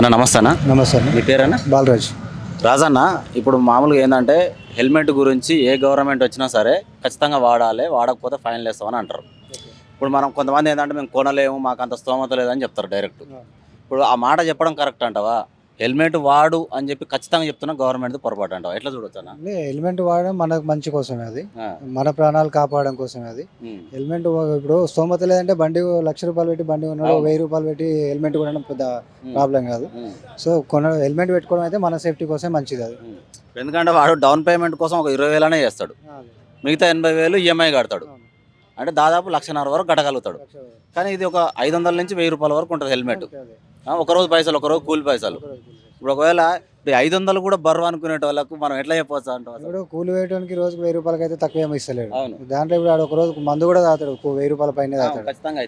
అన్న నమస్తే అన్న. నమస్తే అన్న. మీ పేరన్నా? బాలరాజ్. రాజన్న ఇప్పుడు మామూలుగా ఏంటంటే హెల్మెట్ గురించి ఏ గవర్నమెంట్ వచ్చినా సరే ఖచ్చితంగా వాడాలి వాడకపోతే ఫైన్ వేస్తామని అంటారు. ఇప్పుడు మనం కొంతమంది ఏంటంటే మేము కొనలేము మాకు అంత స్తోమత లేదని చెప్తారు డైరెక్ట్. ఇప్పుడు ఆ మాట చెప్పడం కరెక్ట్ అంటావా? హెల్మెట్ వాడు అని చెప్పి ఖచ్చితంగా చెప్తున్నా గవర్నమెంట్ పొరపాటు అంటావా? ఎట్లా చూడొచ్చు హెల్మెట్ వాడడం మనకు మంచి కోసమే అది. మన ప్రాణాలు కాపాడడం కోసమే అది. హెల్మెట్ ఇప్పుడు స్తోమత లేదంటే బండి లక్ష రూపాయలు పెట్టి బండి కొన్నాడు అవును. వెయ్యి రూపాయలు పెట్టి హెల్మెట్ కొనడం పెద్ద ప్రాబ్లం కాదు. సో కొన హెల్మెట్ పెట్టుకోవడం అయితే మన సేఫ్టీ కోసం మంచిది అది. ఎందుకంటే వాడు డౌన్ పేమెంట్ కోసం ఒక ఇరవై వేలనే చేస్తాడు. మిగతా ఎనభై వేలు ఈఎంఐ కడతాడు. అంటే దాదాపు లక్షన్నర వరకు కట్టగలుగుతాడు. కానీ ఇది ఒక ఐదు వందల నుంచి వెయ్యి రూపాయల వరకు ఉంటుంది హెల్మెట్. ఆ, ఒక రోజు పైసలు ఒక రోజు కూలి పైసలు. ఇప్పుడు ఒకవేళ ఇప్పుడు ఐదు వందలు కూడా బరువు అనుకునే వాళ్ళకు మనం ఎట్లా చెప్పవచ్చు? ఇప్పుడు కూలి వేయడానికి రోజుకి వెయ్యి రూపాయలకి అయితే తక్కువ ఏమి ఇస్తలేడు. అవును. దాంట్లో ఇప్పుడు ఆడు ఒక రోజు మందు కూడా తాగుతాడు వెయ్యి రూపాయల పైన తాగుతాడు.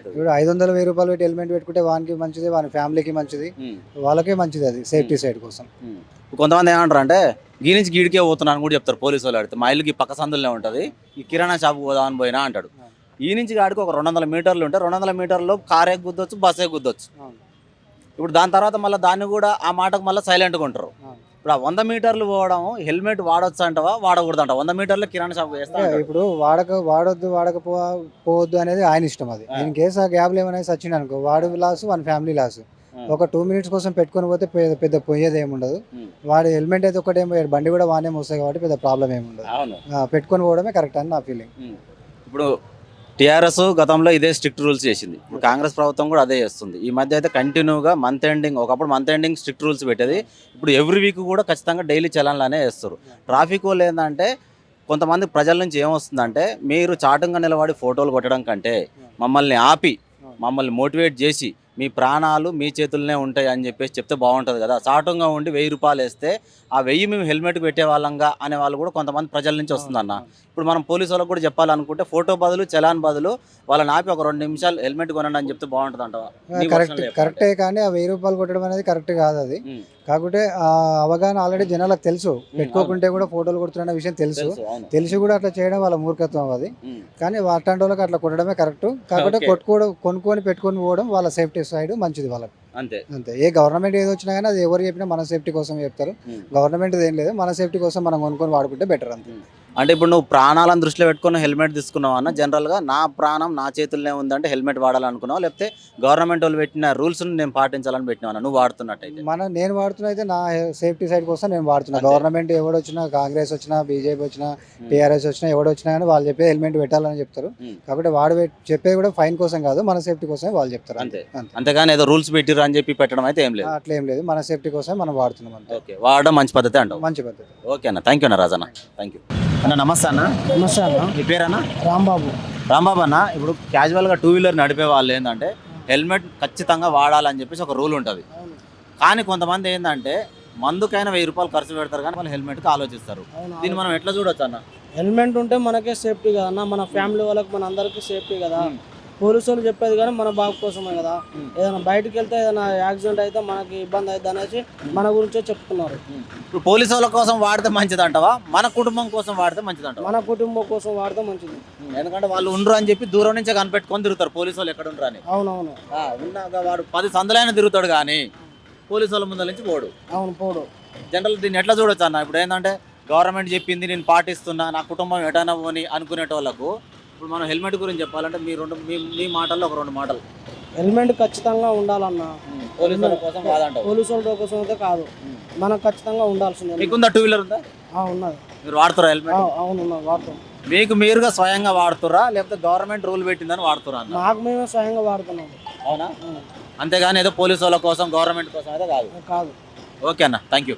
ఇప్పుడు ఐదు వందలు వెయ్యి రూపాయలు పెట్టి హెల్మెట్ పెట్టుకుంటే వానికి మంచిది వాని ఫ్యామిలీకి మంచిది వాళ్ళకే మంచిది అది సేఫ్టీ సైడ్ కోసం. కొంతమంది ఏమంటారు అంటే గీ నుంచి గీడికే పోతున్నాను కూడా చెప్తారు పోలీసు వాళ్ళు అడిగితే మా ఇల్లుకి పక్క సందులోనే ఉంటుంది ఈ కిరాణా షాప్ పోదామని పోయినా అంటాడు. ఈ నుంచి గాడికి ఒక రెండు వందల మీటర్లు ఉంటే రెండు వందల మీటర్లు కారే గుద్దొచ్చు బస్సే గుద్దొచ్చు. ఇప్పుడు దాని తర్వాత మళ్ళీ దాన్ని కూడా ఆ మాటకు మళ్ళీ సైలెంట్గా ఉంటారు. ఇప్పుడు ఆ వంద మీటర్లు పోవడం హెల్మెట్ వాడొచ్చు అంటావా వాడకూడదు అంట వంద మీటర్లు కిరాణా షాప్ చేస్తా. ఇప్పుడు వాడక వాడొద్దు వాడకపో పోవద్దు అనేది ఆయన ఇష్టం అది. ఇన్ కేసు ఆ గ్యాప్ ఏమైనా సచ్చింది అనుకో వాడు లాస్ వాని ఫ్యామిలీ లాస్. ఒక టూ మినిట్స్ కోసం పెట్టుకొని పోతే పెద్ద పెద్ద పోయేది ఏముండదు. వాడు హెల్మెట్ అయితే ఒకటే పోయాడు బండి కూడా వానే మోస్తాయి కాబట్టి పెద్ద ప్రాబ్లం ఏముండదు పెట్టుకొని పోవడమే కరెక్ట్ అని నా ఫీలింగ్. ఇప్పుడు టీఆర్ఎస్ గతంలో ఇదే స్ట్రిక్ట్ రూల్స్ చేసింది. ఇప్పుడు కాంగ్రెస్ ప్రభుత్వం కూడా అదే చేస్తుంది. ఈ మధ్య అయితే కంటిన్యూగా మంత్ ఎండింగ్ ఒకప్పుడు మంత్ ఎండింగ్ స్ట్రిక్ట్ రూల్స్ పెట్టేది. ఇప్పుడు ఎవ్రీ వీక్ కూడా ఖచ్చితంగా డైలీ చలన్లానే వేస్తారు ట్రాఫిక్ వాళ్ళు ఏంటంటే కొంతమంది ప్రజల నుంచి ఏమొస్తుందంటే మీరు చాటంగా నిలబడి ఫోటోలు కొట్టడం కంటే మమ్మల్ని ఆపి మమ్మల్ని మోటివేట్ చేసి మీ ప్రాణాలు మీ చేతుల్లోనే ఉంటాయి అని చెప్పేసి చెప్తే బాగుంటుంది కదా. చాటుగా ఉండి వెయ్యి రూపాయలు వేస్తే ఆ వెయ్యి మేము హెల్మెట్ పెట్టే వాళ్ళంగా అనే వాళ్ళు కూడా కొంతమంది ప్రజల నుంచి వస్తుందన్న. ఇప్పుడు మనం పోలీసు వాళ్ళకి కూడా చెప్పాలనుకుంటే ఫోటో బదులు చలాన్ బదులు వాళ్ళని ఆపి ఒక రెండు నిమిషాలు హెల్మెట్ కొనండి అని చెప్తే బాగుంటుంది అంటావా నీ కరెక్ట్. కరెక్టే కానీ ఆ వెయ్యి రూపాయలు కొట్టడం అనేది కరెక్ట్ కాదు అది. కాకపోతే ఆ అవగాహన ఆల్రెడీ జనాలకు తెలుసు. పెట్టుకోకుంటే కూడా ఫోటోలు కొడుతున్న విషయం తెలుసు. తెలుసు కూడా అట్లా చేయడం వాళ్ళ మూర్ఖత్వం అది. కానీ అట్లాంటి వాళ్ళకి అట్లా కొట్టడమే కరెక్ట్. కాకపోతే Okay. కొట్టుకోవడం కొనుక్కొని పెట్టుకొని పోవడం వాళ్ళ సేఫ్టీ సైడ్ మంచిది వాళ్ళకి. అంతే. అంతే. ఏ గవర్నమెంట్ ఏది వచ్చినా కానీ అది ఎవరు చెప్పినా మన సేఫ్టీ కోసం చెప్తారు. గవర్నమెంట్ ఏం లేదు. మన సేఫ్టీ కోసం మనం కొనుక్కొని వాడుకుంటే బెటర్ అంతే. అంటే ఇప్పుడు నువ్వు ప్రాణాలను దృష్టిలో పెట్టుకుని హెల్మెట్ తీసుకున్నావు అన్న జనరల్గా నా ప్రాణం నా చేతుల్లోనే ఉందంటే హెల్మెట్ వాడాలనుకున్నావు? లేకపోతే గవర్నమెంట్ వాళ్ళు పెట్టిన రూల్స్ నేను పాటించాలని పెట్టినావు నువ్వు వాడుతున్నట్టయితే? మన నేను వాడుతున్న అయితే నా సేఫ్టీ సైడ్ కోసం నేను వాడుతున్నా. గవర్నమెంట్ ఎవడు వచ్చినా కాంగ్రెస్ వచ్చినా బీజేపీ వచ్చినా టీఆర్ఎస్ వచ్చినా ఎవడు వచ్చినా కానీ వాళ్ళు చెప్పే హెల్మెట్ పెట్టాలని చెప్తారు. కాబట్టి వాడు చెప్పేది కూడా ఫైన్ కోసం కాదు మన సేఫ్టీ కోసమే వాళ్ళు చెప్తారు. అంతే. అంతే. అంతేగాని ఏదో రూల్స్ పెట్టిర్రు అని చెప్పి పెట్టడం అయితే ఏం లేదు. అట్లా ఏం లేదు. మన సేఫ్టీ కోసమే మనం వాడుతున్నాం అంతే. ఓకే. వాడడం మంచి పద్ధతి అంటావు. మంచి పద్ధతి. ఓకే అన్న. థ్యాంక్ యూ అన్న రాజన్న. థ్యాంక్ యూ అన్న నమస్తే అన్న. నమస్తే అన్న. మీ పేరన్నా? రాంబాబు. రాంబాబు అన్న ఇప్పుడు క్యాజువల్గా టూ వీలర్ నడిపే వాళ్ళు ఏంటంటే హెల్మెట్ ఖచ్చితంగా వాడాలని చెప్పేసి ఒక రూల్ ఉంటుంది. కానీ కొంతమంది ఏంటంటే మందుకైనా వెయ్యి రూపాయలు ఖర్చు పెడతారు కానీ వాళ్ళు హెల్మెట్కి ఆలోచిస్తారు. దీన్ని మనం ఎట్లా చూడొచ్చు అన్న? హెల్మెట్ ఉంటే మనకే సేఫ్టీ కదా అన్న. మన ఫ్యామిలీ వాళ్ళకి మన అందరికీ సేఫ్టీ కదా. పోలీసు వాళ్ళు చెప్పేది కానీ మన బాగు కోసమే కదా. ఏదైనా బయటకు వెళ్తే ఏదైనా యాక్సిడెంట్ అయితే మనకి ఇబ్బంది అవుతుంది అనేసి మన గురించే చెప్తున్నారు. ఇప్పుడు పోలీసు వాళ్ళ కోసం వాడితే మంచిది అంటావా మన కుటుంబం కోసం వాడితే మంచిది అంటావా మన కుటుంబం కోసం వాడితే మంచిది. ఎందుకంటే వాళ్ళు ఉండరు అని చెప్పి దూరం నుంచే కనిపెట్టుకొని తిరుగుతారు. పోలీసు వాళ్ళు ఎక్కడ ఉండరు అని. అవునవును. ఉన్నాక వాడు పది సందులైనా తిరుగుతాడు కానీ పోలీసు వాళ్ళ ముందర నుంచి పోడు. అవును పోడు. జనరల్ దీన్ని ఎట్లా చూడొచ్చు అన్న? ఇప్పుడు ఏంటంటే గవర్నమెంట్ చెప్పింది నేను పాటిస్తున్నా నా కుటుంబం ఎటైనా పోని అనుకునేటోళ్ళకు ఇప్పుడు మనం హెల్మెట్ గురించి చెప్పాలంటే మీ రెండు మీ మీ మాటల్లో ఒక రెండు మాటలు. హెల్మెట్ ఖచ్చితంగా ఉండాలన్న. పోలీసు వాళ్ళ కోసం కాదంటావు పోలీసు వాళ్ళ కోసం అయితే కాదు. మనకు ఖచ్చితంగా ఉండాల్సిందే. మీకుందా టూ వీలర్ ఉందా? ఆ, ఉన్నది. మీరు వాడుతారా హెల్మెట్? అవును వాడతాం. మీకు మీరుగా స్వయంగా వాడుతురా లేకపోతే గవర్నమెంట్ రూల్ పెట్టిందని వాడుతురా అన్న మాకు మేమే స్వయంగా వాడుతున్నాం. అవునా. అంతేగాని ఏదో పోలీసు వాళ్ళ కోసం గవర్నమెంట్ కోసం అయితే కాదు. కాదు. ఓకే అన్న. Thank you